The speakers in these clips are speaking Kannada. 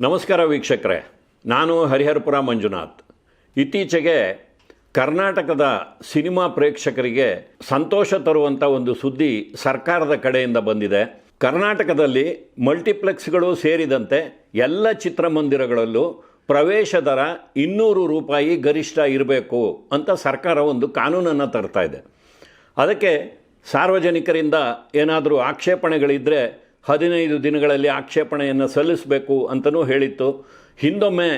ನಮಸ್ಕಾರ ವೀಕ್ಷಕರೇ, ನಾನು ಹರಿಹರಪುರ ಮಂಜುನಾಥ್. ಇತ್ತೀಚೆಗೆ ಕರ್ನಾಟಕದ ಸಿನಿಮಾ ಪ್ರೇಕ್ಷಕರಿಗೆ ಸಂತೋಷ ತರುವಂಥ ಒಂದು ಸುದ್ದಿ ಸರ್ಕಾರದ ಕಡೆಯಿಂದ ಬಂದಿದೆ. ಕರ್ನಾಟಕದಲ್ಲಿ ಮಲ್ಟಿಪ್ಲೆಕ್ಸ್ಗಳು ಸೇರಿದಂತೆ ಎಲ್ಲ ಚಿತ್ರಮಂದಿರಗಳಲ್ಲೂ ಪ್ರವೇಶ ದರ ಇನ್ನೂರು ರೂಪಾಯಿ ಗರಿಷ್ಠ ಇರಬೇಕು ಅಂತ ಸರ್ಕಾರ ಒಂದು ಕಾನೂನನ್ನು ತರ್ತಾ ಇದೆ. ಅದಕ್ಕೆ ಸಾರ್ವಜನಿಕರಿಂದ ಏನಾದರೂ ಆಕ್ಷೇಪಣೆಗಳಿದ್ದರೆ ಹದಿನೈದು ದಿನಗಳಲ್ಲಿ ಆಕ್ಷೇಪಣೆಯನ್ನು ಸಲ್ಲಿಸಬೇಕು ಅಂತಲೂ ಹೇಳಿತ್ತು. ಹಿಂದೊಮ್ಮೆ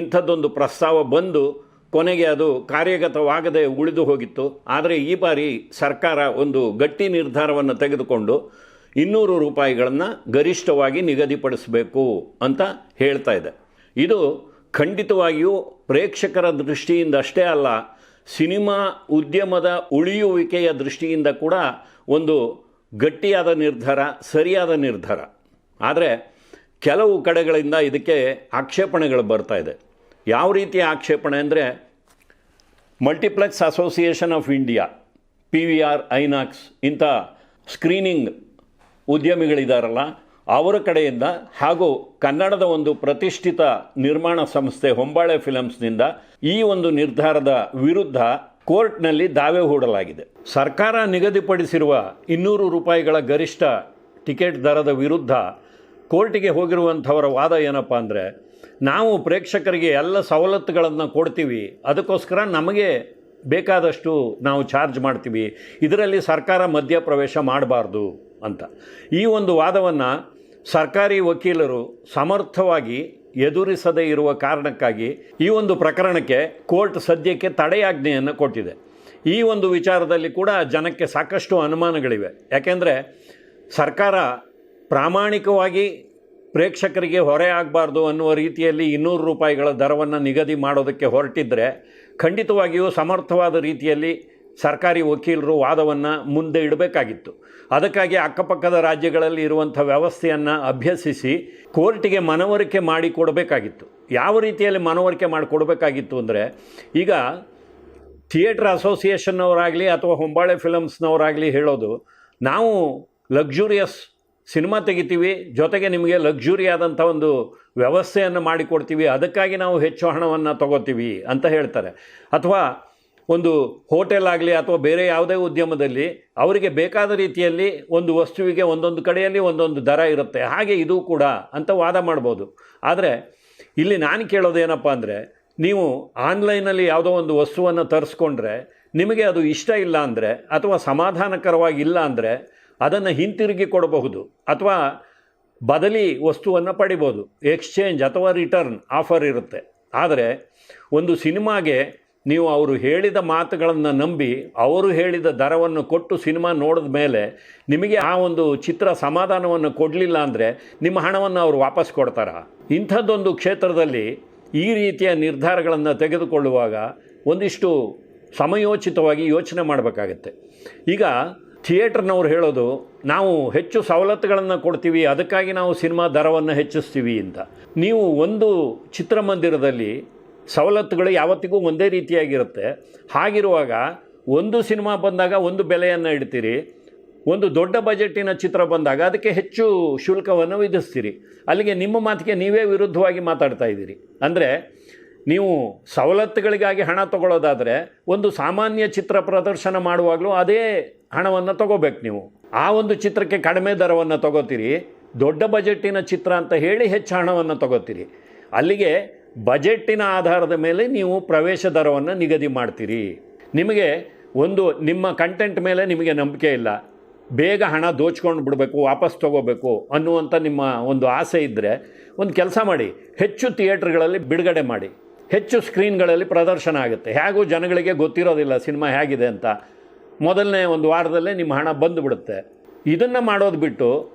ಇಂಥದ್ದೊಂದು ಪ್ರಸ್ತಾವ ಬಂದು ಕೊನೆಗೆ ಅದು ಕಾರ್ಯಗತವಾಗದೆ ಉಳಿದು ಹೋಗಿತ್ತು. ಆದರೆ ಈ ಬಾರಿ ಸರ್ಕಾರ ಒಂದು ಗಟ್ಟಿ ನಿರ್ಧಾರವನ್ನು ತೆಗೆದುಕೊಂಡು ಇನ್ನೂರು ರೂಪಾಯಿಗಳನ್ನು ಗರಿಷ್ಠವಾಗಿ ನಿಗದಿಪಡಿಸಬೇಕು ಅಂತ ಹೇಳ್ತಾ ಇದೆ. ಇದು ಖಂಡಿತವಾಗಿಯೂ ಪ್ರೇಕ್ಷಕರ ದೃಷ್ಟಿಯಿಂದ ಅಷ್ಟೇ ಅಲ್ಲ, ಸಿನಿಮಾ ಉದ್ಯಮದ ಉಳಿಯುವಿಕೆಯ ದೃಷ್ಟಿಯಿಂದ ಕೂಡ ಒಂದು ಗಟ್ಟಿಯಾದ ನಿರ್ಧಾರ, ಸರಿಯಾದ ನಿರ್ಧಾರ. ಆದರೆ ಕೆಲವು ಕಡೆಗಳಿಂದ ಇದಕ್ಕೆ ಆಕ್ಷೇಪಣೆಗಳು ಬರ್ತಾ ಇದೆ. ಯಾವ ರೀತಿಯ ಆಕ್ಷೇಪಣೆ ಅಂದರೆ multiplex association of India, P V R INOX ಇಂಥ ಸ್ಕ್ರೀನಿಂಗ್ ಉದ್ಯಮಿಗಳಿದಾರಲ್ಲ, ಅವರ ಕಡೆಯಿಂದ ಹಾಗೂ ಕನ್ನಡದ ಒಂದು ಪ್ರತಿಷ್ಠಿತ ನಿರ್ಮಾಣ ಸಂಸ್ಥೆ ಹೊಂಬಾಳೆ ಫಿಲಮ್ಸ್ನಿಂದ ಈ ಒಂದು ನಿರ್ಧಾರದ ವಿರುದ್ಧ ಕೋರ್ಟ್ನಲ್ಲಿ ದಾವೆ ಹೂಡಲಾಗಿದೆ. ಸರ್ಕಾರ ನಿಗದಿಪಡಿಸಿರುವ ಇನ್ನೂರು ರೂಪಾಯಿಗಳ ಗರಿಷ್ಠ ಟಿಕೆಟ್ ದರದ ವಿರುದ್ಧ ಕೋರ್ಟಿಗೆ ಹೋಗಿರುವಂಥವರ ವಾದ ಏನಪ್ಪ ಅಂದರೆ, ನಾವು ಪ್ರೇಕ್ಷಕರಿಗೆ ಎಲ್ಲ ಸವಲತ್ತುಗಳನ್ನು ಕೊಡ್ತೀವಿ, ಅದಕ್ಕೋಸ್ಕರ ನಮಗೆ ಬೇಕಾದಷ್ಟು ನಾವು ಚಾರ್ಜ್ ಮಾಡ್ತೀವಿ, ಇದರಲ್ಲಿ ಸರ್ಕಾರ ಮಧ್ಯಪ್ರವೇಶ ಮಾಡಬಾರ್ದು ಅಂತ. ಈ ಒಂದು ವಾದವನ್ನು ಸರ್ಕಾರಿ ವಕೀಲರು ಸಮರ್ಥವಾಗಿ ಎದುರಿಸದೇ ಇರುವ ಕಾರಣಕ್ಕಾಗಿ ಈ ಒಂದು ಪ್ರಕರಣಕ್ಕೆ ಕೋರ್ಟ್ ಸದ್ಯಕ್ಕೆ ತಡೆಯಾಜ್ಞೆಯನ್ನು ಕೊಟ್ಟಿದೆ. ಈ ಒಂದು ವಿಚಾರದಲ್ಲಿ ಕೂಡ ಜನಕ್ಕೆ ಸಾಕಷ್ಟು ಅನುಮಾನಗಳಿವೆ. ಯಾಕೆಂದರೆ ಸರ್ಕಾರ ಪ್ರಾಮಾಣಿಕವಾಗಿ ಪ್ರೇಕ್ಷಕರಿಗೆ ಹೊರೆ ಆಗಬಾರ್ದು ಅನ್ನುವ ರೀತಿಯಲ್ಲಿ ಇನ್ನೂರು ರೂಪಾಯಿಗಳ ದರವನ್ನು ನಿಗದಿ ಮಾಡೋದಕ್ಕೆ ಹೊರಟಿದ್ದರೆ ಖಂಡಿತವಾಗಿಯೂ ಸಮರ್ಥವಾದ ರೀತಿಯಲ್ಲಿ ಸರ್ಕಾರಿ ವಕೀಲರು ವಾದವನ್ನು ಮುಂದೆ ಇಡಬೇಕಾಗಿತ್ತು. ಅದಕ್ಕಾಗಿ ಅಕ್ಕಪಕ್ಕದ ರಾಜ್ಯಗಳಲ್ಲಿ ಇರುವಂಥ ವ್ಯವಸ್ಥೆಯನ್ನು ಅಭ್ಯಸಿಸಿ ಕೋರ್ಟಿಗೆ ಮನವರಿಕೆ ಮಾಡಿಕೊಡಬೇಕಾಗಿತ್ತು ಯಾವ ರೀತಿಯಲ್ಲಿ ಮನವರಿಕೆ ಮಾಡಿಕೊಡಬೇಕಾಗಿತ್ತು ಅಂದರೆ, ಈಗ ಥಿಯೇಟ್ರ್ ಅಸೋಸಿಯೇಷನ್ನವರಾಗಲಿ ಅಥವಾ ಹೊಂಬಾಳೆ ಫಿಲಮ್ಸ್ನವರಾಗಲಿ ಹೇಳೋದು, ನಾವು ಲಕ್ಸುರಿಯಸ್ ಸಿನಿಮಾ ತೆಗಿತೀವಿ, ಜೊತೆಗೆ ನಿಮಗೆ ಲಕ್ಸುರಿ ಆದಂಥ ಒಂದು ವ್ಯವಸ್ಥೆಯನ್ನು ಮಾಡಿಕೊಡ್ತೀವಿ, ಅದಕ್ಕಾಗಿ ನಾವು ಹೆಚ್ಚು ಹಣವನ್ನು ತಗೋತೀವಿ ಅಂತ ಹೇಳ್ತಾರೆ. ಅಥವಾ ಒಂದು ಹೋಟೆಲ್ ಆಗಲಿ ಅಥವಾ ಬೇರೆ ಯಾವುದೇ ಉದ್ಯಮದಲ್ಲಿ ಅವರಿಗೆ ಬೇಕಾದ ರೀತಿಯಲ್ಲಿ ಒಂದು ವಸ್ತುವಿಗೆ ಒಂದೊಂದು ಕಡೆಯಲ್ಲಿ ಒಂದೊಂದು ದರ ಇರುತ್ತೆ. ಹಾಗೆ ಇದು ಕೂಡ ಅಂತ ವಾದ ಮಾಡ್ಬೋದು. ಆದರೆ ಇಲ್ಲಿ ನಾನು ಕೇಳೋದೇನಪ್ಪ ಅಂದರೆ ನೀವು ಆನ್ಲೈನಲ್ಲಿ ಯಾವುದೋ ಒಂದು ವಸ್ತುವನ್ನು ತರಿಸ್ಕೊಂಡ್ರೆ ನಿಮಗೆ ಅದು ಇಷ್ಟ ಇಲ್ಲ ಅಂದರೆ ಅಥವಾ ಸಮಾಧಾನಕರವಾಗಿ ಇಲ್ಲ ಅಂದರೆ ಅದನ್ನು ಹಿಂತಿರುಗಿ ಕೊಡಬಹುದು ಅಥವಾ ಬದಲಿ ವಸ್ತುವನ್ನು ಪಡಿಬೋದು. ಎಕ್ಸ್ಚೇಂಜ್ ಅಥವಾ ರಿಟರ್ನ್ ಆಫರ್ ಇರುತ್ತೆ. ಆದರೆ ಒಂದು ಸಿನಿಮಾಗೆ ನೀವು ಅವರು ಹೇಳಿದ ಮಾತುಗಳನ್ನು ನಂಬಿ, ಅವರು ಹೇಳಿದ ದರವನ್ನು ಕೊಟ್ಟು ಸಿನಿಮಾ ನೋಡಿದ ಮೇಲೆ ನಿಮಗೆ ಆ ಒಂದು ಚಿತ್ರ ಸಮಾಧಾನವನ್ನು ಕೊಡಲಿಲ್ಲ ಅಂದರೆ ನಿಮ್ಮ ಹಣವನ್ನು ಅವರು ವಾಪಸ್ ಕೊಡ್ತಾರ? ಇಂಥದ್ದೊಂದು ಕ್ಷೇತ್ರದಲ್ಲಿ ಈ ರೀತಿಯ ನಿರ್ಧಾರಗಳನ್ನು ತೆಗೆದುಕೊಳ್ಳುವಾಗ ಒಂದಿಷ್ಟು ಸಮಯೋಚಿತವಾಗಿ ಯೋಚನೆ ಮಾಡಬೇಕಾಗತ್ತೆ. ಈಗ ಥಿಯೇಟ್ರ್ನವ್ರು ಹೇಳೋದು, ನಾವು ಹೆಚ್ಚು ಸವಲತ್ತುಗಳನ್ನು ಕೊಡ್ತೀವಿ, ಅದಕ್ಕಾಗಿ ನಾವು ಸಿನಿಮಾ ದರವನ್ನು ಹೆಚ್ಚಿಸ್ತೀವಿ ಅಂತ. ನೀವು ಒಂದು ಚಿತ್ರಮಂದಿರದಲ್ಲಿ ಸವಲತ್ತುಗಳು ಯಾವತ್ತಿಗೂ ಒಂದೇ ರೀತಿಯಾಗಿರುತ್ತೆ. ಹಾಗಿರುವಾಗ ಒಂದು ಸಿನಿಮಾ ಬಂದಾಗ ಒಂದು ಬೆಲೆಯನ್ನು ಇಡ್ತೀರಿ, ಒಂದು ದೊಡ್ಡ ಬಜೆಟಿನ ಚಿತ್ರ ಬಂದಾಗ ಅದಕ್ಕೆ ಹೆಚ್ಚು ಶುಲ್ಕವನ್ನು ವಿಧಿಸ್ತೀರಿ. ಅಲ್ಲಿಗೆ ನಿಮ್ಮ ಮಾತಿಗೆ ನೀವೇ ವಿರುದ್ಧವಾಗಿ ಮಾತಾಡ್ತಾ ಇದ್ದೀರಿ. ಅಂದರೆ ನೀವು ಸವಲತ್ತುಗಳಿಗಾಗಿ ಹಣ ತಗೊಳ್ಳೋದಾದರೆ ಒಂದು ಸಾಮಾನ್ಯ ಚಿತ್ರ ಪ್ರದರ್ಶನ ಮಾಡುವಾಗಲೂ ಅದೇ ಹಣವನ್ನು ತಗೋಬೇಕು ನೀವು. ಆ ಒಂದು ಚಿತ್ರಕ್ಕೆ ಕಡಿಮೆ ದರವನ್ನು ತಗೋತೀರಿ, ದೊಡ್ಡ ಬಜೆಟಿನ ಚಿತ್ರ ಅಂತ ಹೇಳಿ ಹೆಚ್ಚು ಹಣವನ್ನು ತಗೋತೀರಿ. ಅಲ್ಲಿಗೆ ಬಜೆಟ್ಟಿನ ಆಧಾರದ ಮೇಲೆ ನೀವು ಪ್ರವೇಶ ದರವನ್ನು ನಿಗದಿ ಮಾಡ್ತೀರಿ. ನಿಮಗೆ ಒಂದು ನಿಮ್ಮ ಕಂಟೆಂಟ್ ಮೇಲೆ ನಿಮಗೆ ನಂಬಿಕೆ ಇಲ್ಲ. ಬೇಗ ಹಣ ದೋಚ್ಕೊಂಡು ಬಿಡಬೇಕು, ವಾಪಸ್ ತೊಗೋಬೇಕು ಅನ್ನುವಂಥ ನಿಮ್ಮ ಒಂದು ಆಸೆ ಇದ್ದರೆ ಒಂದು ಕೆಲಸ ಮಾಡಿ. ಹೆಚ್ಚು ಥಿಯೇಟ್ರ್ಗಳಲ್ಲಿ ಬಿಡುಗಡೆ ಮಾಡಿ. ಹೆಚ್ಚು ಸ್ಕ್ರೀನ್ಗಳಲ್ಲಿ ಪ್ರದರ್ಶನ ಆಗುತ್ತೆ. ಹೇಗೂ ಜನಗಳಿಗೆ ಗೊತ್ತಿರೋದಿಲ್ಲ ಸಿನಿಮಾ ಹೇಗಿದೆ ಅಂತ. ಮೊದಲನೇ ಒಂದು ವಾರದಲ್ಲೇ ನಿಮ್ಮ ಹಣ ಬಂದುಬಿಡುತ್ತೆ. ಇದನ್ನು ಮಾಡೋದು ಬಿಟ್ಟು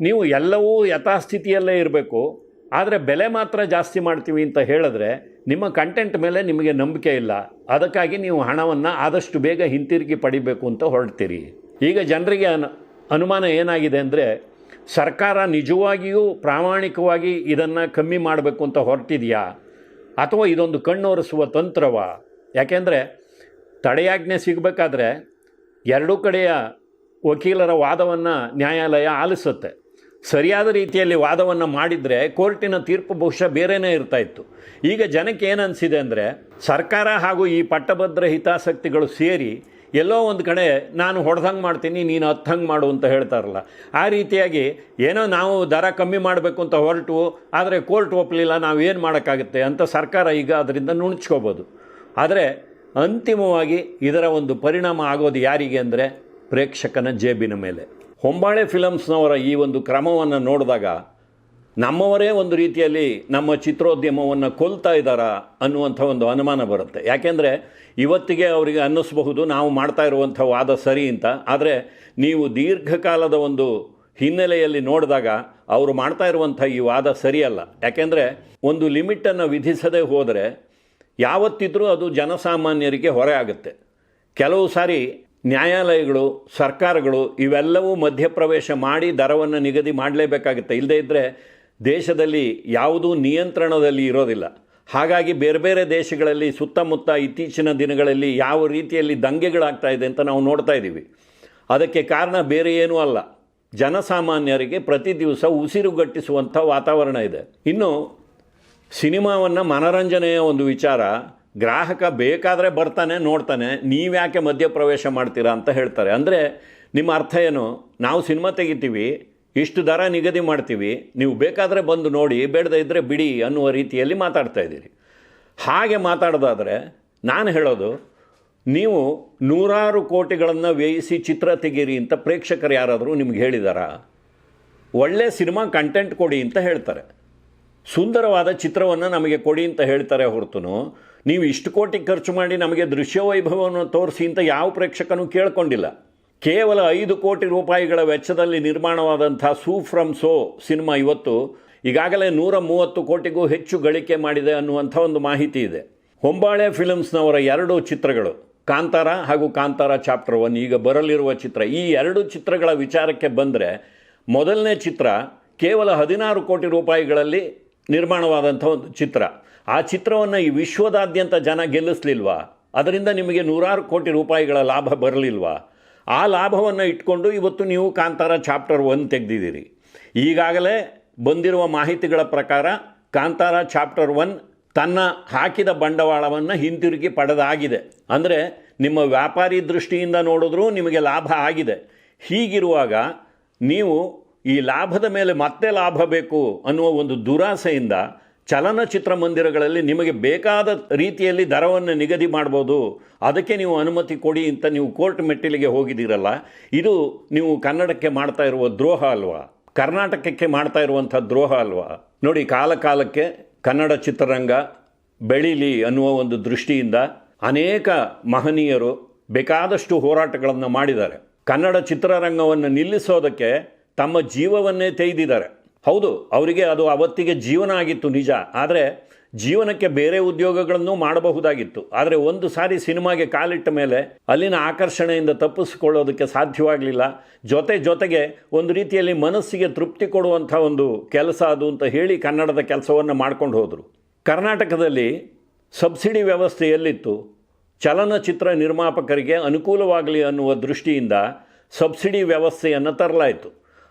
ನೀವು ಎಲ್ಲವೂ ಯಥಾಸ್ಥಿತಿಯಲ್ಲೇ ಇರಬೇಕು. ಆದರೆ ಬೆಲೆ ಮಾತ್ರ ಜಾಸ್ತಿ ಮಾಡ್ತೀವಿ ಅಂತ ಹೇಳಿದ್ರೆ ನಿಮ್ಮ ಕಂಟೆಂಟ್ ಮೇಲೆ ನಿಮಗೆ ನಂಬಿಕೆ ಇಲ್ಲ. ಅದಕ್ಕಾಗಿ ನೀವು ಹಣವನ್ನು ಆದಷ್ಟು ಬೇಗ ಹಿಂತಿರುಗಿ ಪಡಿಬೇಕು ಅಂತ ಹೊರಡ್ತೀರಿ. ಈಗ ಜನರಿಗೆ ಅನು, ಅನುಮಾನ ಏನಾಗಿದೆ ಅಂದರೆ ಸರ್ಕಾರ ನಿಜವಾಗಿಯೂ ಪ್ರಾಮಾಣಿಕವಾಗಿ ಇದನ್ನು ಕಮ್ಮಿ ಮಾಡಬೇಕು ಅಂತ ಹೊರಟಿದೆಯಾ? ಅಥವಾ ಇದೊಂದು ಕಣ್ಣೊರೆಸುವ ತಂತ್ರವ? ಯಾಕೆಂದರೆ ತಡೆಯಾಜ್ಞೆ ಸಿಗಬೇಕಾದ್ರೆ ಎರಡೂ ಕಡೆಯ ವಕೀಲರ ವಾದವನ್ನು ನ್ಯಾಯಾಲಯ ಆಲಿಸುತ್ತೆ. ಸರಿಯಾದ ರೀತಿಯಲ್ಲಿ ವಾದವನ್ನು ಮಾಡಿದರೆ ಕೋರ್ಟಿನ ತೀರ್ಪು ಬಹುಶಃ ಬೇರೆಯೇ ಇರ್ತಾ ಇತ್ತು. ಈಗ ಜನಕ್ಕೆ ಏನು ಅನಿಸಿದೆ ಅಂದರೆ, ಸರ್ಕಾರ ಹಾಗೂ ಈ ಪಟ್ಟಭದ್ರ ಹಿತಾಸಕ್ತಿಗಳು ಸೇರಿ ಎಲ್ಲೋ ಒಂದು ಕಡೆ ನಾನು ಹೊಡೆದಂಗೆ ಮಾಡ್ತೀನಿ, ನೀನು ಹತ್ತಂಗೆ ಮಾಡು ಅಂತ ಹೇಳ್ತಾರಲ್ಲ. ಆ ರೀತಿಯಾಗಿ ಏನೋ ನಾವು ದರ ಕಮ್ಮಿ ಮಾಡಬೇಕು ಅಂತ ಹೊರಟು, ಆದರೆ ಕೋರ್ಟ್ ಒಪ್ಪಲಿಲ್ಲ ನಾವು ಏನು ಮಾಡೋಕ್ಕಾಗುತ್ತೆ ಅಂತ ಸರ್ಕಾರ ಈಗ ಅದರಿಂದ ನುಣುಚ್ಕೋಬೋದು. ಆದರೆ ಅಂತಿಮವಾಗಿ ಇದರ ಒಂದು ಪರಿಣಾಮ ಆಗೋದು ಯಾರಿಗೆ ಅಂದರೆ ಪ್ರೇಕ್ಷಕನ ಜೇಬಿನ ಮೇಲೆ. ಹೊಂಬಾಳೆ ಫಿಲಮ್ಸ್ನವರ ಈ ಒಂದು ಕ್ರಮವನ್ನು ನೋಡಿದಾಗ ನಮ್ಮವರೇ ಒಂದು ರೀತಿಯಲ್ಲಿ ನಮ್ಮ ಚಿತ್ರೋದ್ಯಮವನ್ನು ಕೊಲ್ತಾ ಇದ್ದಾರಾ ಅನ್ನುವಂಥ ಒಂದು ಅನುಮಾನ ಬರುತ್ತೆ. ಯಾಕೆಂದರೆ ಇವತ್ತಿಗೆ ಅವರಿಗೆ ಅನ್ನಿಸ್ಬಹುದು, ನಾವು ಮಾಡ್ತಾ ಇರುವಂಥ ವಾದ ಸರಿ ಅಂತ. ಆದರೆ ನೀವು ದೀರ್ಘಕಾಲದ ಒಂದು ಹಿನ್ನೆಲೆಯಲ್ಲಿ ನೋಡಿದಾಗ ಅವರು ಮಾಡ್ತಾ ಇರುವಂಥ ಈ ವಾದ ಸರಿಯಲ್ಲ. ಯಾಕೆಂದರೆ ಒಂದು ಲಿಮಿಟನ್ನು ವಿಧಿಸದೇ ಹೋದರೆ ಯಾವತ್ತಿದ್ರೂ ಅದು ಜನಸಾಮಾನ್ಯರಿಗೆ ಹೊರೆ ಆಗುತ್ತೆ. ಕೆಲವು ಸಾರಿ ನ್ಯಾಯಾಲಯಗಳು, ಸರ್ಕಾರಗಳು ಇವೆಲ್ಲವೂ ಮಧ್ಯಪ್ರವೇಶ ಮಾಡಿ ದರವನ್ನು ನಿಗದಿ ಮಾಡಲೇಬೇಕಾಗುತ್ತೆ. ಇಲ್ಲದೇ ಇದ್ದರೆ ದೇಶದಲ್ಲಿ ಯಾವುದೂ ನಿಯಂತ್ರಣದಲ್ಲಿ ಇರೋದಿಲ್ಲ. ಹಾಗಾಗಿ ಬೇರೆ ಬೇರೆ ದೇಶಗಳಲ್ಲಿ ಸುತ್ತಮುತ್ತ ಇತ್ತೀಚಿನ ದಿನಗಳಲ್ಲಿ ಯಾವ ರೀತಿಯಲ್ಲಿ ದಂಗೆಗಳಾಗ್ತಾ ಇದೆ ಅಂತ ನಾವು ನೋಡ್ತಾ ಇದ್ದೀವಿ. ಅದಕ್ಕೆ ಕಾರಣ ಬೇರೆ ಏನೂ ಅಲ್ಲ. ಜನಸಾಮಾನ್ಯರಿಗೆ ಪ್ರತಿ ದಿವಸ ಉಸಿರುಗಟ್ಟಿಸುವಂಥ ವಾತಾವರಣ ಇದೆ. ಇನ್ನು ಸಿನಿಮಾವನ್ನು ಮನರಂಜನೆಯ ಒಂದು ವಿಚಾರ ಗ್ರಾಹಕ ಬೇಕಾದರೆ ಬರ್ತಾನೆ, ನೋಡ್ತಾನೆ ನೀವ್ಯಾಕೆ ಮಧ್ಯಪ್ರವೇಶ ಮಾಡ್ತೀರಾ ಅಂತ ಹೇಳ್ತಾರೆ. ಅಂದರೆ ನಿಮ್ಮ ಅರ್ಥ ಏನು? ನಾವು ಸಿನಿಮಾ ತೆಗಿತೀವಿ, ಇಷ್ಟು ದರ ನಿಗದಿ ಮಾಡ್ತೀವಿ, ನೀವು ಬೇಕಾದರೆ ಬಂದು ನೋಡಿ, ಬೇಡದೇ ಇದ್ದರೆ ಬಿಡಿ ಅನ್ನುವ ರೀತಿಯಲ್ಲಿ ಮಾತಾಡ್ತಾ ಇದ್ದೀರಿ. ಹಾಗೆ ಮಾತಾಡೋದಾದರೆ ನಾನು ಹೇಳೋದು, ನೀವು ನೂರಾರು ಕೋಟಿಗಳನ್ನು ವ್ಯಯಿಸಿ ಚಿತ್ರ ತೆಗೀರಿ ಅಂತ ಪ್ರೇಕ್ಷಕರು ಯಾರಾದರೂ ನಿಮ್ಗೆ ಹೇಳಿದಾರಾ? ಒಳ್ಳೆ ಸಿನಿಮಾ ಕಂಟೆಂಟ್ ಕೊಡಿ ಅಂತ ಹೇಳ್ತಾರೆ. ಸುಂದರವಾದ ಚಿತ್ರವನ್ನು ನಮಗೆ ಕೊಡಿ ಅಂತ ಹೇಳ್ತಾರೆ ಹೊರತು ನೀವು ಇಷ್ಟು ಕೋಟಿ ಖರ್ಚು ಮಾಡಿ ನಮಗೆ ದೃಶ್ಯ ವೈಭವವನ್ನು ತೋರಿಸಿ ಅಂತ ಯಾವ ಪ್ರೇಕ್ಷಕನೂ ಕೇಳ್ಕೊಂಡಿಲ್ಲ. ಕೇವಲ ಐದು ಕೋಟಿ ರೂಪಾಯಿಗಳ ವೆಚ್ಚದಲ್ಲಿ ನಿರ್ಮಾಣವಾದಂಥ ಸೂ ಫ್ರಮ್ ಸೋ ಸಿನಿಮಾ ಇವತ್ತು ಈಗಾಗಲೇ ನೂರ ಮೂವತ್ತು ಕೋಟಿಗೂ ಹೆಚ್ಚು ಗಳಿಕೆ ಮಾಡಿದೆ ಅನ್ನುವಂಥ ಒಂದು ಮಾಹಿತಿ ಇದೆ. ಹೊಂಬಾಳೆ ಫಿಲಮ್ಸ್ನವರ ಎರಡು ಚಿತ್ರಗಳು, ಕಾಂತಾರ ಹಾಗೂ ಕಾಂತಾರ ಚಾಪ್ಟರ್ ಒನ್, ಈಗ ಬರಲಿರುವ ಚಿತ್ರ. ಈ ಎರಡು ಚಿತ್ರಗಳ ವಿಚಾರಕ್ಕೆ ಬಂದರೆ ಮೊದಲನೇ ಚಿತ್ರ ಕೇವಲ ಹದಿನಾರು ಕೋಟಿ ರೂಪಾಯಿಗಳಲ್ಲಿ ನಿರ್ಮಾಣವಾದಂಥ ಒಂದು ಚಿತ್ರ. ಆ ಚಿತ್ರವನ್ನು ಈ ವಿಶ್ವದಾದ್ಯಂತ ಜನ ಗೆಲ್ಲಿಸ್ಲಿಲ್ವಾ? ಅದರಿಂದ ನಿಮಗೆ ನೂರಾರು ಕೋಟಿ ರೂಪಾಯಿಗಳ ಲಾಭ ಬರಲಿಲ್ವಾ? ಆ ಲಾಭವನ್ನು ಇಟ್ಕೊಂಡು ಇವತ್ತು ನೀವು ಕಾಂತಾರ ಚಾಪ್ಟರ್ ಒನ್ ತೆಗೆದಿದ್ದೀರಿ. ಈಗಾಗಲೇ ಬಂದಿರುವ ಮಾಹಿತಿಗಳ ಪ್ರಕಾರ ಕಾಂತಾರ ಚಾಪ್ಟರ್ ಒನ್ ತನ್ನ ಹಾಕಿದ ಬಂಡವಾಳವನ್ನು ಹಿಂತಿರುಗಿ ಪಡೆದಾಗಿದೆ. ಅಂದರೆ ನಿಮ್ಮ ವ್ಯಾಪಾರಿ ದೃಷ್ಟಿಯಿಂದ ನೋಡಿದ್ರೂ ನಿಮಗೆ ಲಾಭ ಆಗಿದೆ. ಹೀಗಿರುವಾಗ ನೀವು ಈ ಲಾಭದ ಮೇಲೆ ಮತ್ತೆ ಲಾಭ ಬೇಕು ಅನ್ನುವ ಒಂದು ದುರಾಸೆಯಿಂದ ಚಲನಚಿತ್ರ ಮಂದಿರಗಳಲ್ಲಿ ನಿಮಗೆ ಬೇಕಾದ ರೀತಿಯಲ್ಲಿ ದರವನ್ನು ನಿಗದಿ ಮಾಡ್ಬೋದು. ಅದಕ್ಕೆ ನೀವು ಅನುಮತಿ ಕೊಡಿ ಅಂತ ನೀವು ಕೋರ್ಟ್ ಮೆಟ್ಟಿಲಿಗೆ ಹೋಗಿದ್ದೀರಲ್ಲ, ಇದು ನೀವು ಕನ್ನಡಕ್ಕೆ ಮಾಡ್ತಾ ಇರುವ ದ್ರೋಹ ಅಲ್ವಾ? ಕರ್ನಾಟಕಕ್ಕೆ ಮಾಡ್ತಾ ಇರುವಂಥ ದ್ರೋಹ ಅಲ್ವಾ? ನೋಡಿ ಕಾಲ ಕಾಲಕ್ಕೆ ಕನ್ನಡ ಚಿತ್ರರಂಗ ಬೆಳೀಲಿ ಅನ್ನುವ ಒಂದು ದೃಷ್ಟಿಯಿಂದ ಅನೇಕ ಮಹನೀಯರು ಬೇಕಾದಷ್ಟು ಹೋರಾಟಗಳನ್ನು ಮಾಡಿದ್ದಾರೆ. ಕನ್ನಡ ಚಿತ್ರರಂಗವನ್ನು ನಿಲ್ಲಿಸೋದಕ್ಕೆ ತಮ್ಮ ಜೀವವನ್ನೇ ತೆಗೆದಿದ್ದಾರೆ. ಹೌದು, ಅವರಿಗೆ ಅದು ಅವತ್ತಿಗೆ ಜೀವನ ಆಗಿತ್ತು ನಿಜ. ಆದರೆ ಜೀವನಕ್ಕೆ ಬೇರೆ ಉದ್ಯೋಗಗಳನ್ನು ಮಾಡಬಹುದಾಗಿತ್ತು. ಆದರೆ ಒಂದು ಸಾರಿ ಸಿನಿಮಾಗೆ ಕಾಲಿಟ್ಟ ಮೇಲೆ ಅಲ್ಲಿನ ಆಕರ್ಷಣೆಯಿಂದ ತಪ್ಪಿಸಿಕೊಳ್ಳೋದಕ್ಕೆ ಸಾಧ್ಯವಾಗಲಿಲ್ಲ. ಜೊತೆ ಜೊತೆಗೆ ಒಂದು ರೀತಿಯಲ್ಲಿ ಮನಸ್ಸಿಗೆ ತೃಪ್ತಿ ಕೊಡುವಂಥ ಒಂದು ಕೆಲಸ ಅದು ಅಂತ ಹೇಳಿ ಕನ್ನಡದ ಕೆಲಸವನ್ನು ಮಾಡ್ಕೊಂಡು ಹೋದರು. ಕರ್ನಾಟಕದಲ್ಲಿ ಸಬ್ಸಿಡಿ ವ್ಯವಸ್ಥೆಯಲ್ಲಿತ್ತು ಚಲನಚಿತ್ರ ನಿರ್ಮಾಪಕರಿಗೆ ಅನುಕೂಲವಾಗಲಿ ಅನ್ನುವ ದೃಷ್ಟಿಯಿಂದ ಸಬ್ಸಿಡಿ ವ್ಯವಸ್ಥೆಯನ್ನು ತರಲಾಯಿತು.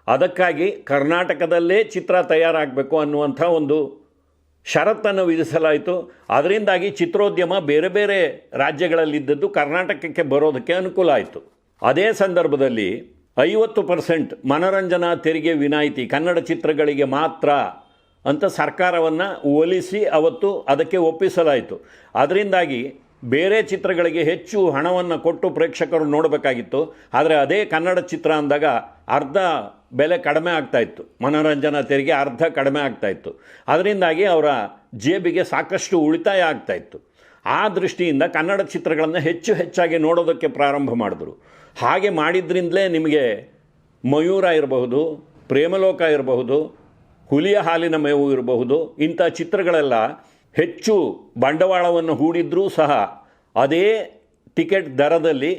ಅದಕ್ಕಾಗಿ ಕರ್ನಾಟಕದಲ್ಲೇ ಚಿತ್ರ ತಯಾರಾಗಬೇಕು ಅನ್ನುವಂಥ ಒಂದು ಷರತ್ತನ್ನು ವಿಧಿಸಲಾಯಿತು. ಅದರಿಂದಾಗಿ ಚಿತ್ರೋದ್ಯಮ ಬೇರೆ ಬೇರೆ ರಾಜ್ಯಗಳಲ್ಲಿದ್ದದ್ದು ಕರ್ನಾಟಕಕ್ಕೆ ಬರೋದಕ್ಕೆ ಅನುಕೂಲ ಆಯಿತು. ಅದೇ ಸಂದರ್ಭದಲ್ಲಿ ಐವತ್ತು ಪರ್ಸೆಂಟ್ ಮನರಂಜನಾ ತೆರಿಗೆ ವಿನಾಯಿತಿ ಕನ್ನಡ ಚಿತ್ರಗಳಿಗೆ ಮಾತ್ರ ಅಂತ ಸರ್ಕಾರವನ್ನು ಒಲಿಸಿ ಅವತ್ತು ಅದಕ್ಕೆ ಒಪ್ಪಿಸಲಾಯಿತು. ಅದರಿಂದಾಗಿ ಬೇರೆ ಚಿತ್ರಗಳಿಗೆ ಹೆಚ್ಚು ಹಣವನ್ನು ಕೊಟ್ಟು ಪ್ರೇಕ್ಷಕರು ನೋಡಬೇಕಾಗಿತ್ತು. ಆದರೆ ಅದೇ ಕನ್ನಡ ಚಿತ್ರ ಅಂದಾಗ ಅರ್ಧ ಬೆಲೆ ಕಡಿಮೆ ಆಗ್ತಾ ಇತ್ತು. ಮನೋರಂಜನಾ ತೆರಿಗೆ ಅರ್ಧ ಕಡಿಮೆ ಆಗ್ತಾ ಇತ್ತು. ಅದರಿಂದಾಗಿ ಅವರ ಜೇಬಿಗೆ ಸಾಕಷ್ಟು ಉಳಿತಾಯ ಆಗ್ತಾ ಇತ್ತು. ಆ ದೃಷ್ಟಿಯಿಂದ ಕನ್ನಡ ಚಿತ್ರಗಳನ್ನು ಹೆಚ್ಚು ಹೆಚ್ಚಾಗಿ ನೋಡೋದಕ್ಕೆ ಪ್ರಾರಂಭ ಮಾಡಿದ್ರು. ಹಾಗೆ ಮಾಡಿದ್ರಿಂದಲೇ ನಿಮಗೆ ಮಯೂರ ಇರಬಹುದು, ಪ್ರೇಮಲೋಕ ಇರಬಹುದು, ಹುಲಿಯ ಹಾಲಿನ ಮೇವು ಇರಬಹುದು, ಇಂಥ ಚಿತ್ರಗಳೆಲ್ಲ ಹೆಚ್ಚು ಬಂಡವಾಳವನ್ನು ಹೂಡಿದ್ರೂ ಸಹ ಅದೇ ಟಿಕೆಟ್ ದರದಲ್ಲಿ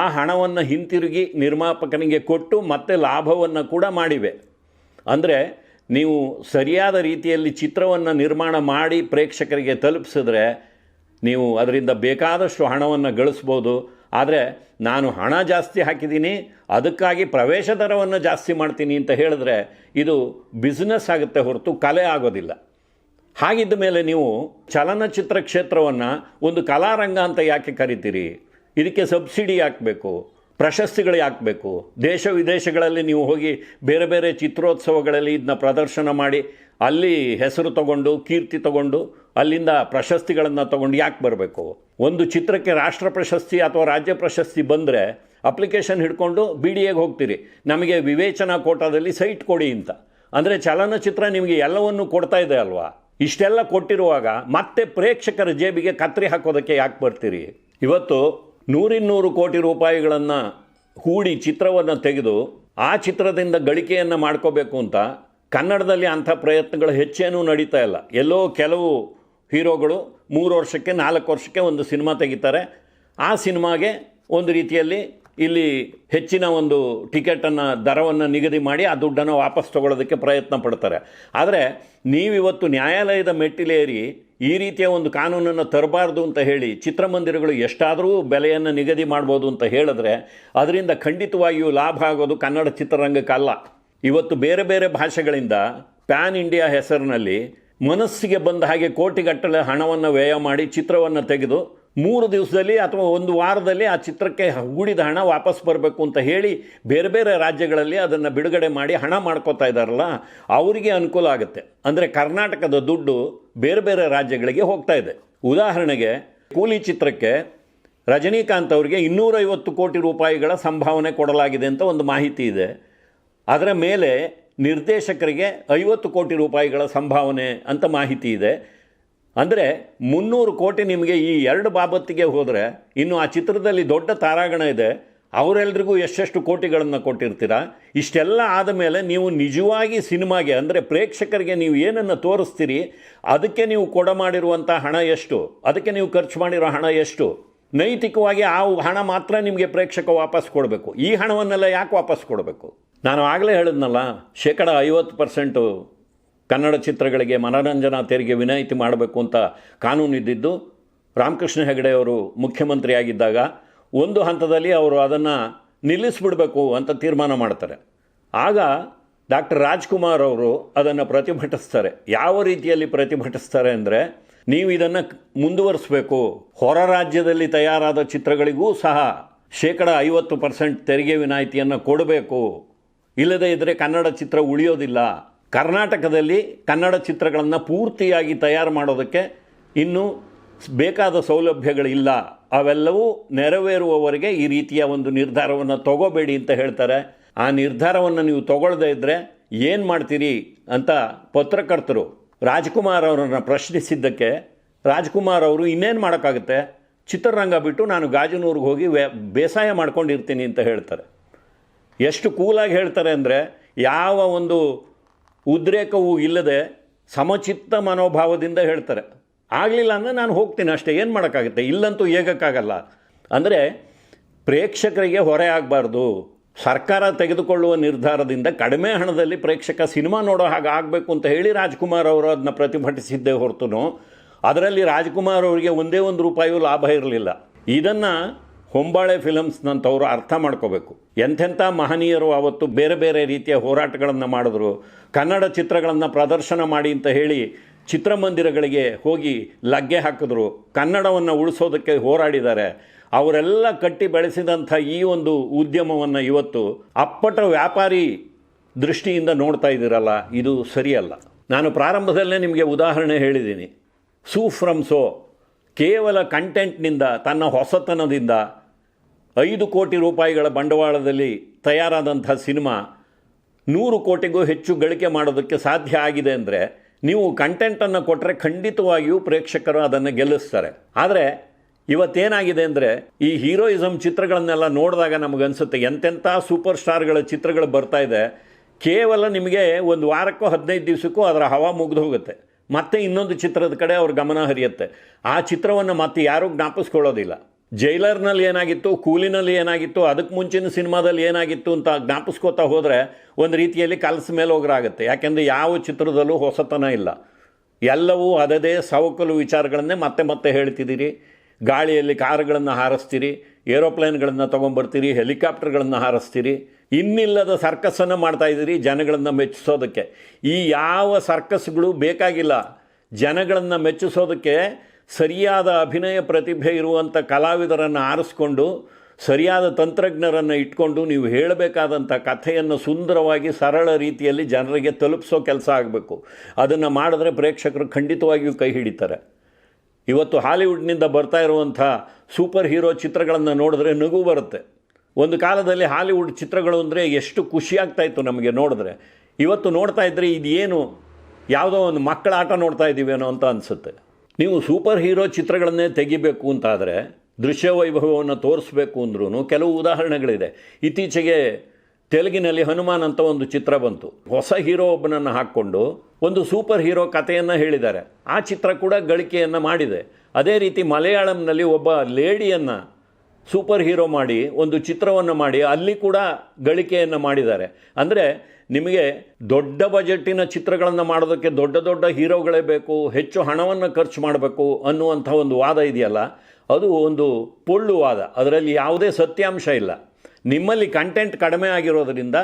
ಆ ಹಣವನ್ನು ಹಿಂತಿರುಗಿ ನಿರ್ಮಾಪಕನಿಗೆ ಕೊಟ್ಟು ಮತ್ತೆ ಲಾಭವನ್ನು ಕೂಡ ಮಾಡಿವೆ. ಅಂದರೆ ನೀವು ಸರಿಯಾದ ರೀತಿಯಲ್ಲಿ ಚಿತ್ರವನ್ನು ನಿರ್ಮಾಣ ಮಾಡಿ ಪ್ರೇಕ್ಷಕರಿಗೆ ತಲುಪಿಸಿದ್ರೆ ನೀವು ಅದರಿಂದ ಬೇಕಾದಷ್ಟು ಹಣವನ್ನು ಗಳಿಸ್ಬೋದು. ಆದರೆ ನಾನು ಹಣ ಜಾಸ್ತಿ ಹಾಕಿದ್ದೀನಿ, ಅದಕ್ಕಾಗಿ ಪ್ರವೇಶ ದರವನ್ನು ಜಾಸ್ತಿ ಮಾಡ್ತೀನಿ ಅಂತ ಹೇಳಿದ್ರೆ ಇದು ಬಿಸ್ನೆಸ್ ಆಗುತ್ತೆ ಹೊರತು ಕಲೆ ಆಗೋದಿಲ್ಲ. ಹಾಗಿದ್ದ ಮೇಲೆ ನೀವು ಚಲನಚಿತ್ರ ಕ್ಷೇತ್ರವನ್ನು ಒಂದು ಕಲಾರಂಗ ಅಂತ ಯಾಕೆ ಕರಿತೀರಿ? ಇದಕ್ಕೆ ಸಬ್ಸಿಡಿ ಹಾಕಬೇಕು ಪ್ರಶಸ್ತಿಗಳು ಹಾಕಬೇಕು ದೇಶ ವಿದೇಶಗಳಲ್ಲಿ ನೀವು ಹೋಗಿ ಬೇರೆ ಬೇರೆ ಚಿತ್ರೋತ್ಸವಗಳಲ್ಲಿ ಇದನ್ನ ಪ್ರದರ್ಶನ ಮಾಡಿ ಅಲ್ಲಿ ಹೆಸರು ತಗೊಂಡು, ಕೀರ್ತಿ ತಗೊಂಡು, ಅಲ್ಲಿಂದ ಪ್ರಶಸ್ತಿಗಳನ್ನು ತಗೊಂಡು ಯಾಕೆ ಬರಬೇಕು? ಒಂದು ಚಿತ್ರಕ್ಕೆ ರಾಷ್ಟ್ರ ಪ್ರಶಸ್ತಿ ಅಥವಾ ರಾಜ್ಯ ಪ್ರಶಸ್ತಿ ಬಂದರೆ ಅಪ್ಲಿಕೇಶನ್ ಹಿಡ್ಕೊಂಡು ಬಿ ಡಿ ಎಗೆ ಹೋಗ್ತೀರಿ. ನಮಗೆ ವಿವೇಚನಾ ಕೋಟಾದಲ್ಲಿ ಸೈಟ್ ಕೊಡಿ ಅಂತ. ಅಂದರೆ ಚಲನಚಿತ್ರ ನಿಮಗೆ ಎಲ್ಲವನ್ನು ಕೊಡ್ತಾ ಇದೆ ಅಲ್ವಾ? ಇಷ್ಟೆಲ್ಲ ಕೊಟ್ಟಿರುವಾಗ ಮತ್ತೆ ಪ್ರೇಕ್ಷಕರ ಜೇಬಿಗೆ ಕತ್ತರಿ ಹಾಕೋದಕ್ಕೆ ಯಾಕೆ ಬರ್ತೀರಿ? ಇವತ್ತು ನೂರಿನ್ನೂರು ಕೋಟಿ ರೂಪಾಯಿಗಳನ್ನು ಹೂಡಿ ಚಿತ್ರವನ್ನು ತೆಗೆದು ಆ ಚಿತ್ರದಿಂದ ಗಳಿಕೆಯನ್ನು ಮಾಡ್ಕೋಬೇಕು ಅಂತ ಕನ್ನಡದಲ್ಲಿ ಅಂಥ ಪ್ರಯತ್ನಗಳು ಹೆಚ್ಚೇನೂ ನಡೀತಾ ಇಲ್ಲ. ಎಲ್ಲೋ ಕೆಲವು ಹೀರೋಗಳು ಮೂರು ವರ್ಷಕ್ಕೆ, ನಾಲ್ಕು ವರ್ಷಕ್ಕೆ ಒಂದು ಸಿನಿಮಾ ತೆಗಿತಾರೆ. ಆ ಸಿನಿಮಾಗೆ ಒಂದು ರೀತಿಯಲ್ಲಿ ಇಲ್ಲಿ ಹೆಚ್ಚಿನ ಒಂದು ಟಿಕೆಟನ್ನು ದರವನ್ನು ನಿಗದಿ ಮಾಡಿ ಆ ದುಡ್ಡನ್ನು ವಾಪಸ್ ತಗೊಳ್ಳೋದಕ್ಕೆ ಪ್ರಯತ್ನ ಪಡ್ತಾರೆ. ಆದರೆ ನೀವಿವತ್ತು ನ್ಯಾಯಾಲಯದ ಮೆಟ್ಟಿಲೇರಿ ಈ ರೀತಿಯ ಒಂದು ಕಾನೂನನ್ನು ತರಬಾರ್ದು ಅಂತ ಹೇಳಿ ಚಿತ್ರಮಂದಿರಗಳು ಎಷ್ಟಾದರೂ ಬೆಲೆಯನ್ನು ನಿಗದಿ ಮಾಡ್ಬೋದು ಅಂತ ಹೇಳಿದ್ರೆ ಅದರಿಂದ ಖಂಡಿತವಾಗಿಯೂ ಲಾಭ ಆಗೋದು ಕನ್ನಡ ಚಿತ್ರರಂಗಕ್ಕಲ್ಲ ಇವತ್ತು ಬೇರೆ ಬೇರೆ ಭಾಷೆಗಳಿಂದ ಪ್ಯಾನ್ ಇಂಡಿಯಾ ಹೆಸರಿನಲ್ಲಿ ಮನಸ್ಸಿಗೆ ಬಂದ ಹಾಗೆ ಕೋಟಿಗಟ್ಟಲೆ ಹಣವನ್ನು ವ್ಯಯ ಮಾಡಿ ಚಿತ್ರವನ್ನು ತೆಗೆದು ಮೂರು ದಿವಸದಲ್ಲಿ ಅಥವಾ ಒಂದು ವಾರದಲ್ಲಿ ಆ ಚಿತ್ರಕ್ಕೆ ಹೂಡಿದ ಹಣ ವಾಪಸ್ ಬರಬೇಕು ಅಂತ ಹೇಳಿ ಬೇರೆ ಬೇರೆ ರಾಜ್ಯಗಳಲ್ಲಿ ಅದನ್ನು ಬಿಡುಗಡೆ ಮಾಡಿ ಹಣ ಮಾಡ್ಕೋತಾ ಇದ್ದಾರಲ್ಲ, ಅವರಿಗೆ ಅನುಕೂಲ ಆಗುತ್ತೆ. ಅಂದರೆ ಕರ್ನಾಟಕದ ದುಡ್ಡು ಬೇರೆ ಬೇರೆ ರಾಜ್ಯಗಳಿಗೆ ಹೋಗ್ತಾ ಇದೆ. ಉದಾಹರಣೆಗೆ ಕೂಲಿ ಚಿತ್ರಕ್ಕೆ ರಜನಿಕಾಂತ್ ಅವರಿಗೆ ಇನ್ನೂರೈವತ್ತು ಕೋಟಿ ರೂಪಾಯಿಗಳ ಸಂಭಾವನೆ ಕೊಡಲಾಗಿದೆ ಅಂತ ಒಂದು ಮಾಹಿತಿ ಇದೆ. ಅದರ ಮೇಲೆ ನಿರ್ದೇಶಕರಿಗೆ ಐವತ್ತು ಕೋಟಿ ರೂಪಾಯಿಗಳ ಸಂಭಾವನೆ ಅಂತ ಮಾಹಿತಿ ಇದೆ. ಅಂದರೆ ಮುನ್ನೂರು ಕೋಟಿ ನಿಮಗೆ ಈ ಎರಡು ಬಾಬತ್ತಿಗೆ ಹೋದರೆ ಇನ್ನು ಆ ಚಿತ್ರದಲ್ಲಿ ದೊಡ್ಡ ತಾರಾಗಣ ಇದೆ. ಅವರೆಲ್ಲರಿಗೂ ಎಷ್ಟೆಷ್ಟು ಕೋಟಿಗಳನ್ನು ಕೊಟ್ಟಿರ್ತೀರಾ? ಇಷ್ಟೆಲ್ಲ ಆದ ಮೇಲೆ ನೀವು ನಿಜವಾಗಿ ಸಿನಿಮಾಗೆ ಅಂದರೆ ಪ್ರೇಕ್ಷಕರಿಗೆ ನೀವು ಏನನ್ನು ತೋರಿಸ್ತೀರಿ? ಅದಕ್ಕೆ ನೀವು ಕೊಡ ಮಾಡಿರುವಂಥ ಹಣ ಎಷ್ಟು? ಅದಕ್ಕೆ ನೀವು ಖರ್ಚು ಮಾಡಿರೋ ಹಣ ಎಷ್ಟು? ನೈತಿಕವಾಗಿ ಆ ಹಣ ಮಾತ್ರ ನಿಮಗೆ ಪ್ರೇಕ್ಷಕ ವಾಪಸ್ ಕೊಡಬೇಕು. ಈ ಹಣವನ್ನೆಲ್ಲ ಯಾಕೆ ವಾಪಸ್ ಕೊಡಬೇಕು? ನಾನು ಆಗಲೇ ಹೇಳಿದ್ನಲ್ಲ, ಶೇಕಡ ಐವತ್ತು ಪರ್ಸೆಂಟು ಕನ್ನಡ ಚಿತ್ರಗಳಿಗೆ ಮನೋರಂಜನಾ ತೆರಿಗೆ ವಿನಾಯಿತಿ ಮಾಡಬೇಕು ಅಂತ ಕಾನೂನು ಇದ್ದಿದ್ದು, ರಾಮಕೃಷ್ಣ ಹೆಗಡೆ ಅವರು ಮುಖ್ಯಮಂತ್ರಿಯಾಗಿದ್ದಾಗ ಒಂದು ಹಂತದಲ್ಲಿ ಅವರು ಅದನ್ನು ನಿಲ್ಲಿಸಿಬಿಡಬೇಕು ಅಂತ ತೀರ್ಮಾನ ಮಾಡ್ತಾರೆ. ಆಗ ಡಾಕ್ಟರ್ ರಾಜ್ಕುಮಾರ್ ಅವರು ಅದನ್ನು ಪ್ರತಿಭಟಿಸ್ತಾರೆ. ಯಾವ ರೀತಿಯಲ್ಲಿ ಪ್ರತಿಭಟಿಸ್ತಾರೆ ಅಂದರೆ, ನೀವು ಇದನ್ನು ಮುಂದುವರಿಸಬೇಕು. ಹೊರ ರಾಜ್ಯದಲ್ಲಿ ತಯಾರಾದ ಚಿತ್ರಗಳಿಗೂ ಸಹ ಶೇಕಡ ಐವತ್ತು ಪರ್ಸೆಂಟ್ ತೆರಿಗೆ ವಿನಾಯಿತಿಯನ್ನು ಕೊಡಬೇಕು. ಇಲ್ಲದೇ ಇದ್ದರೆ ಕನ್ನಡ ಚಿತ್ರ ಉಳಿಯೋದಿಲ್ಲ. ಕರ್ನಾಟಕದಲ್ಲಿ ಕನ್ನಡ ಚಿತ್ರಗಳನ್ನು ಪೂರ್ತಿಯಾಗಿ ತಯಾರು ಮಾಡೋದಕ್ಕೆ ಇನ್ನೂ ಬೇಕಾದ ಸೌಲಭ್ಯಗಳಿಲ್ಲ. ಅವೆಲ್ಲವೂ ನೆರವೇರುವವರೆಗೆ ಈ ರೀತಿಯ ಒಂದು ನಿರ್ಧಾರವನ್ನು ತಗೋಬೇಡಿ ಅಂತ ಹೇಳ್ತಾರೆ. ಆ ನಿರ್ಧಾರವನ್ನು ನೀವು ತಗೊಳ್ಳದೇ ಇದ್ದರೆ ಏನು ಮಾಡ್ತೀರಿ ಅಂತ ಪತ್ರಕರ್ತರು ರಾಜ್ಕುಮಾರ್ ಅವರನ್ನು ಪ್ರಶ್ನಿಸಿದ್ದಕ್ಕೆ ರಾಜ್ಕುಮಾರ್ ಅವರು ಇನ್ನೇನು ಮಾಡೋಕ್ಕಾಗುತ್ತೆ? ಚಿತ್ರರಂಗ ಬಿಟ್ಟು ನಾನು ಗಾಜನೂರಿಗೆ ಹೋಗಿ ವ್ಯ, ಬೇಸಾಯ ಮಾಡ್ಕೊಂಡಿರ್ತೀನಿ ಅಂತ ಹೇಳ್ತಾರೆ. ಎಷ್ಟು ಕೂಲಾಗಿ ಹೇಳ್ತಾರೆ ಅಂದರೆ ಯಾವ ಒಂದು ಉದ್ರೇಕವೂ ಇಲ್ಲದೆ ಸಮಚಿತ್ತ ಮನೋಭಾವದಿಂದ ಹೇಳ್ತಾರೆ. ಆಗಲಿಲ್ಲ ಅಂದರೆ ನಾನು ಹೋಗ್ತೀನಿ ಅಷ್ಟೇ, ಏನು ಮಾಡೋಕ್ಕಾಗುತ್ತೆ? ಇಲ್ಲಂತೂ ಏಗಕ್ಕಾಗಲ್ಲ ಅಂದರೆ ಪ್ರೇಕ್ಷಕರಿಗೆ ಹೊರೆ ಆಗಬಾರ್ದು. ಸರ್ಕಾರ ತೆಗೆದುಕೊಳ್ಳುವ ನಿರ್ಧಾರದಿಂದ ಕಡಿಮೆ ಹಣದಲ್ಲಿ ಪ್ರೇಕ್ಷಕ ಸಿನಿಮಾ ನೋಡೋ ಹಾಗೆ ಆಗಬೇಕು ಅಂತ ಹೇಳಿ ರಾಜ್ಕುಮಾರ್ ಅವರು ಅದನ್ನ ಪ್ರತಿಭಟಿಸಿದ್ದೇ ಹೊರತು ಅದರಲ್ಲಿ ರಾಜ್ಕುಮಾರ್ ಅವರಿಗೆ ಒಂದೇ ಒಂದು ರೂಪಾಯಿಯೂ ಲಾಭ ಇರಲಿಲ್ಲ. ಇದನ್ನು ಹೊಂಬಾಳೆ ಫಿಲಮ್ಸ್ನಂಥವ್ರು ಅರ್ಥ ಮಾಡ್ಕೋಬೇಕು. ಎಂಥೆಂಥ ಮಹನೀಯರು ಅವತ್ತು ಬೇರೆ ಬೇರೆ ರೀತಿಯ ಹೋರಾಟಗಳನ್ನು ಮಾಡಿದ್ರು. ಕನ್ನಡ ಚಿತ್ರಗಳನ್ನು ಪ್ರದರ್ಶನ ಮಾಡಿ ಅಂತ ಹೇಳಿ ಚಿತ್ರಮಂದಿರಗಳಿಗೆ ಹೋಗಿ ಲಗ್ಗೆ ಹಾಕಿದ್ರು. ಕನ್ನಡವನ್ನು ಉಳಿಸೋದಕ್ಕೆ ಹೋರಾಡಿದ್ದಾರೆ. ಅವರೆಲ್ಲ ಕಟ್ಟಿ ಬೆಳೆಸಿದಂಥ ಈ ಒಂದು ಉದ್ಯಮವನ್ನು ಇವತ್ತು ಅಪ್ಪಟ ವ್ಯಾಪಾರಿ ದೃಷ್ಟಿಯಿಂದ ನೋಡ್ತಾ ಇದ್ದೀರಲ್ಲ, ಇದು ಸರಿಯಲ್ಲ. ನಾನು ಪ್ರಾರಂಭದಲ್ಲೇ ನಿಮಗೆ ಉದಾಹರಣೆ ಹೇಳಿದ್ದೀನಿ. ಸೂ ಫ್ರಮ್ ಸೋ, ಕೇವಲ ಕಂಟೆಂಟ್ನಿಂದ ತನ್ನ ಹೊಸತನದಿಂದ ಐದು ಕೋಟಿ ರೂಪಾಯಿಗಳ ಬಂಡವಾಳದಲ್ಲಿ ತಯಾರಾದಂಥ ಸಿನಿಮಾ ನೂರು ಕೋಟಿಗೂ ಹೆಚ್ಚು ಗಳಿಕೆ ಮಾಡೋದಕ್ಕೆ ಸಾಧ್ಯ ಆಗಿದೆ ಅಂದರೆ ನೀವು ಕಂಟೆಂಟನ್ನು ಕೊಟ್ಟರೆ ಖಂಡಿತವಾಗಿಯೂ ಪ್ರೇಕ್ಷಕರು ಅದನ್ನು ಗೆಲ್ಲಿಸ್ತಾರೆ. ಆದರೆ ಇವತ್ತೇನಾಗಿದೆ ಅಂದರೆ ಈ ಹೀರೋಯಿಸಮ್ ಚಿತ್ರಗಳನ್ನೆಲ್ಲ ನೋಡಿದಾಗ ನಮಗನ್ಸುತ್ತೆ, ಎಂತೆಂಥ ಸೂಪರ್ ಸ್ಟಾರ್ಗಳ ಚಿತ್ರಗಳು ಬರ್ತಾ ಇದೆ. ಕೇವಲ ನಿಮಗೆ ಒಂದು ವಾರಕ್ಕೋ ಹದಿನೈದು ದಿವಸಕ್ಕೂ ಅದರ ಹವಾ ಮುಗಿದು ಹೋಗುತ್ತೆ. ಮತ್ತೆ ಇನ್ನೊಂದು ಚಿತ್ರದ ಕಡೆ ಅವ್ರ ಗಮನ ಹರಿಯುತ್ತೆ. ಆ ಚಿತ್ರವನ್ನು ಮತ್ತೆ ಯಾರೂ ಜ್ಞಾಪಿಸ್ಕೊಳ್ಳೋದಿಲ್ಲ. ಜೈಲರ್ನಲ್ಲಿ ಏನಾಗಿತ್ತು, ಕೂಲಿನಲ್ಲಿ ಏನಾಗಿತ್ತು, ಅದಕ್ಕೆ ಮುಂಚಿನ ಸಿನಿಮಾದಲ್ಲಿ ಏನಾಗಿತ್ತು ಅಂತ ಜ್ಞಾಪಿಸ್ಕೋತಾ ಹೋದರೆ ಒಂದು ರೀತಿಯಲ್ಲಿ ಕಲಸ ಮೇಲೆ ಹೋಗ್ರಾಗುತ್ತೆ ಯಾಕೆಂದರೆ ಯಾವ ಚಿತ್ರದಲ್ಲೂ ಹೊಸತನ ಇಲ್ಲ. ಎಲ್ಲವೂ ಅದದೇ ಸವಕಲು ವಿಚಾರಗಳನ್ನೇ ಮತ್ತೆ ಮತ್ತೆ ಹೇಳ್ತಿದ್ದೀರಿ. ಗಾಳಿಯಲ್ಲಿ ಕಾರುಗಳನ್ನು ಹಾರಿಸ್ತೀರಿ, ಏರೋಪ್ಲೇನ್ಗಳನ್ನು ತೊಗೊಂಬರ್ತೀರಿ ಹೆಲಿಕಾಪ್ಟರ್ಗಳನ್ನು ಹಾರಿಸ್ತೀರಿ. ಇನ್ನಿಲ್ಲದ ಸರ್ಕಸ್ಸನ್ನು ಮಾಡ್ತಾ ಇದ್ದೀರಿ ಜನಗಳನ್ನು ಮೆಚ್ಚಿಸೋದಕ್ಕೆ. ಈ ಯಾವ ಸರ್ಕಸ್ಗಳು ಬೇಕಾಗಿಲ್ಲ, ಜನಗಳನ್ನು ಮೆಚ್ಚಿಸೋದಕ್ಕೆ ಸರಿಯಾದ ಅಭಿನಯ ಪ್ರತಿಭೆ ಇರುವಂಥ ಕಲಾವಿದರನ್ನು ಆರಿಸ್ಕೊಂಡು, ಸರಿಯಾದ ತಂತ್ರಜ್ಞರನ್ನು ಇಟ್ಕೊಂಡು ನೀವು ಹೇಳಬೇಕಾದಂಥ ಕಥೆಯನ್ನು ಸುಂದರವಾಗಿ, ಸರಳ ರೀತಿಯಲ್ಲಿ ಜನರಿಗೆ ತಲುಪಿಸೋ ಕೆಲಸ ಆಗಬೇಕು. ಅದನ್ನು ಮಾಡಿದ್ರೆ ಪ್ರೇಕ್ಷಕರು ಖಂಡಿತವಾಗಿಯೂ ಕೈ ಹಿಡಿತಾರೆ. ಇವತ್ತು ಹಾಲಿವುಡ್ನಿಂದ ಬರ್ತಾ ಇರುವಂಥ ಸೂಪರ್ ಹೀರೋ ಚಿತ್ರಗಳನ್ನು ನೋಡಿದ್ರೆ ನಗು ಬರುತ್ತೆ. ಒಂದು ಕಾಲದಲ್ಲಿ ಹಾಲಿವುಡ್ ಚಿತ್ರಗಳು ಅಂದರೆ ಎಷ್ಟು ಖುಷಿಯಾಗ್ತಾಯಿತ್ತು ನಮಗೆ ನೋಡಿದ್ರೆ. ಇವತ್ತು ನೋಡ್ತಾ ಇದ್ದರೆ ಇದೇನು, ಯಾವುದೋ ಒಂದು ಮಕ್ಕಳ ಆಟ ನೋಡ್ತಾ ಇದ್ದೀವೇನೋ ಅಂತ ಅನಿಸುತ್ತೆ. ನೀವು ಸೂಪರ್ ಹೀರೋ ಚಿತ್ರಗಳನ್ನೇ ತೆಗಿಬೇಕು ಅಂತಾದರೆ ದೃಶ್ಯ ವೈಭವವನ್ನು ತೋರಿಸ್ಬೇಕು ಅಂದ್ರೂ ಕೆಲವು ಉದಾಹರಣೆಗಳಿದೆ. ಇತ್ತೀಚೆಗೆ ತೆಲುಗಿನಲ್ಲಿ ಹನುಮಾನ್ ಅಂತ ಒಂದು ಚಿತ್ರ ಬಂತು. ಹೊಸ ಹೀರೋ ಒಬ್ಬನನ್ನು ಹಾಕ್ಕೊಂಡು ಒಂದು ಸೂಪರ್ ಹೀರೋ ಕಥೆಯನ್ನು ಹೇಳಿದ್ದಾರೆ. ಆ ಚಿತ್ರ ಕೂಡ ಗಳಿಕೆಯನ್ನು ಮಾಡಿದೆ. ಅದೇ ರೀತಿ ಮಲಯಾಳಂನಲ್ಲಿ ಒಬ್ಬ ಲೇಡಿಯನ್ನು ಸೂಪರ್ ಹೀರೋ ಮಾಡಿ, ಒಂದು ಚಿತ್ರವನ್ನು ಮಾಡಿ, ಅಲ್ಲಿ ಕೂಡ ಗಳಿಕೆಯನ್ನು ಮಾಡಿದ್ದಾರೆ. ಅಂದರೆ ನಿಮಗೆ ದೊಡ್ಡ ಬಜೆಟಿನ ಚಿತ್ರಗಳನ್ನು ಮಾಡೋದಕ್ಕೆ ದೊಡ್ಡ ದೊಡ್ಡ ಹೀರೋಗಳೇ ಬೇಕು, ಹೆಚ್ಚು ಹಣವನ್ನು ಖರ್ಚು ಮಾಡಬೇಕು ಅನ್ನುವಂಥ ಒಂದು ವಾದ ಇದೆಯಲ್ಲ, ಅದು ಒಂದು ಪೊಳ್ಳು ವಾದ. ಅದರಲ್ಲಿ ಯಾವುದೇ ಸತ್ಯಾಂಶ ಇಲ್ಲ. ನಿಮ್ಮಲ್ಲಿ ಕಂಟೆಂಟ್ ಕಡಿಮೆ ಆಗಿರೋದರಿಂದ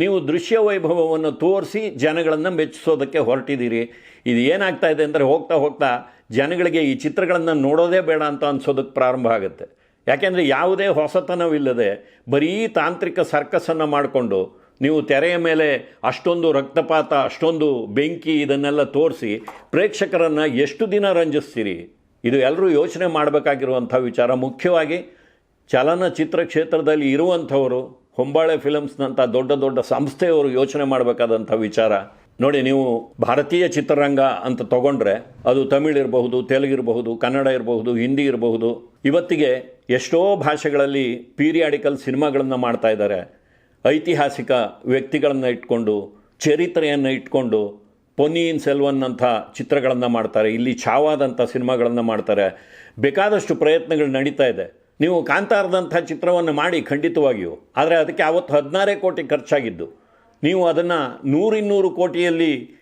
ನೀವು ದೃಶ್ಯ ವೈಭವವನ್ನು ತೋರಿಸಿ ಜನಗಳನ್ನು ಮೆಚ್ಚಿಸೋದಕ್ಕೆ ಹೊರಟಿದ್ದೀರಿ. ಇದು ಏನಾಗ್ತಾ ಇದೆ ಅಂದರೆ ಹೋಗ್ತಾ ಹೋಗ್ತಾ ಜನಗಳಿಗೆ ಈ ಚಿತ್ರಗಳನ್ನು ನೋಡೋದೇ ಬೇಡ ಅಂತ ಅನ್ಸೋದಕ್ಕೆ ಪ್ರಾರಂಭ ಆಗುತ್ತೆ. ಯಾಕೆಂದರೆ ಯಾವುದೇ ಹೊಸತನವಿಲ್ಲದೆ ಬರೀ ತಾಂತ್ರಿಕ ಸರ್ಕಸನ್ನು ಮಾಡಿಕೊಂಡು ನೀವು ತೆರೆಯ ಮೇಲೆ ಅಷ್ಟೊಂದು ರಕ್ತಪಾತ, ಅಷ್ಟೊಂದು ಬೆಂಕಿ ಇದನ್ನೆಲ್ಲ ತೋರಿಸಿ ಪ್ರೇಕ್ಷಕರನ್ನು ಎಷ್ಟು ದಿನ ರಂಜಿಸ್ತೀರಿ? ಇದು ಎಲ್ಲರೂ ಯೋಚನೆ ಮಾಡಬೇಕಾಗಿರುವಂಥ ವಿಚಾರ. ಮುಖ್ಯವಾಗಿ ಚಲನಚಿತ್ರ ಕ್ಷೇತ್ರದಲ್ಲಿ ಇರುವಂಥವರು, ಹೊಂಬಾಳೆ ಫಿಲಮ್ಸ್ನಂಥ ದೊಡ್ಡ ದೊಡ್ಡ ಸಂಸ್ಥೆಯವರು ಯೋಚನೆ ಮಾಡಬೇಕಾದಂಥ ವಿಚಾರ. ನೋಡಿ, ನೀವು ಭಾರತೀಯ ಚಿತ್ರರಂಗ ಅಂತ ತಗೊಂಡ್ರೆ ಅದು ತಮಿಳ್ ಇರಬಹುದು, ತೆಲುಗು ಇರಬಹುದು, ಕನ್ನಡ ಇರಬಹುದು, ಹಿಂದಿ ಇರಬಹುದು. ಇವತ್ತಿಗೆ ಎಷ್ಟೋ ಭಾಷೆಗಳಲ್ಲಿ ಪೀರಿಯಾಡಿಕಲ್ ಸಿನಿಮಾಗಳನ್ನು ಮಾಡ್ತಾ ಇದ್ದಾರೆ. ಐತಿಹಾಸಿಕ ವ್ಯಕ್ತಿಗಳನ್ನು ಇಟ್ಕೊಂಡು, ಚರಿತ್ರೆಯನ್ನು ಇಟ್ಕೊಂಡು ಪೊನ್ನಿಯಿನ್ ಸೆಲ್ವನ್ ಅಂಥ ಚಿತ್ರಗಳನ್ನು ಮಾಡ್ತಾರೆ. ಇಲ್ಲಿ ಛಾವಾದಂಥ ಸಿನಿಮಾಗಳನ್ನು ಮಾಡ್ತಾರೆ. ಬೇಕಾದಷ್ಟು ಪ್ರಯತ್ನಗಳು ನಡೀತಾ ಇದೆ. ನೀವು ಕಾಂತಾರದಂಥ ಚಿತ್ರವನ್ನು ಮಾಡಿ ಖಂಡಿತವಾಗಿಯೂ. ಆದರೆ ಅದಕ್ಕೆ ಅವತ್ತು ಹದಿನಾರೇ ಕೋಟಿ ಖರ್ಚಾಗಿದ್ದು. ನೀವು ಅದನ್ನು ನೂರಿನ್ನೂರು ಕೋಟಿಯಲ್ಲಿ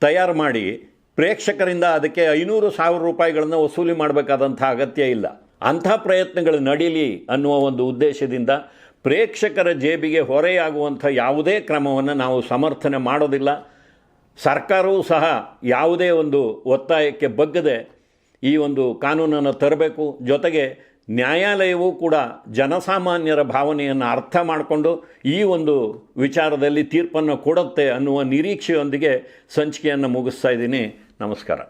ತಯಾರು ಮಾಡಿ ಪ್ರೇಕ್ಷಕರಿಂದ ಅದಕ್ಕೆ ಐನೂರು ಸಾವಿರ ರೂಪಾಯಿಗಳನ್ನು ವಸೂಲಿ ಮಾಡಬೇಕಾದಂಥ ಅಗತ್ಯ ಇಲ್ಲ. ಅಂಥ ಪ್ರಯತ್ನಗಳು ನಡೀಲಿ ಅನ್ನುವ ಒಂದು ಉದ್ದೇಶದಿಂದ ಪ್ರೇಕ್ಷಕರ ಜೇಬಿಗೆ ಹೊರೆಯಾಗುವಂಥ ಯಾವುದೇ ಕ್ರಮವನ್ನು ನಾವು ಸಮರ್ಥನೆ ಮಾಡೋದಿಲ್ಲ. ಸರ್ಕಾರವೂ ಸಹ ಯಾವುದೇ ಒಂದು ಒತ್ತಾಯಕ್ಕೆ ಬಗ್ಗದೆ ಈ ಒಂದು ಕಾನೂನನ್ನು ತರಬೇಕು. ಜೊತೆಗೆ ನ್ಯಾಯಾಲಯವೂ ಕೂಡ ಜನಸಾಮಾನ್ಯರ ಭಾವನೆಯನ್ನು ಅರ್ಥ ಮಾಡಿಕೊಂಡು ಈ ಒಂದು ವಿಚಾರದಲ್ಲಿ ತೀರ್ಪನ್ನು ಕೊಡುತ್ತೆ ಅನ್ನುವ ನಿರೀಕ್ಷೆಯೊಂದಿಗೆ ಸಂಚಿಕೆಯನ್ನು ಮುಗಿಸ್ತಾ ಇದ್ದೀನಿ. ನಮಸ್ಕಾರ.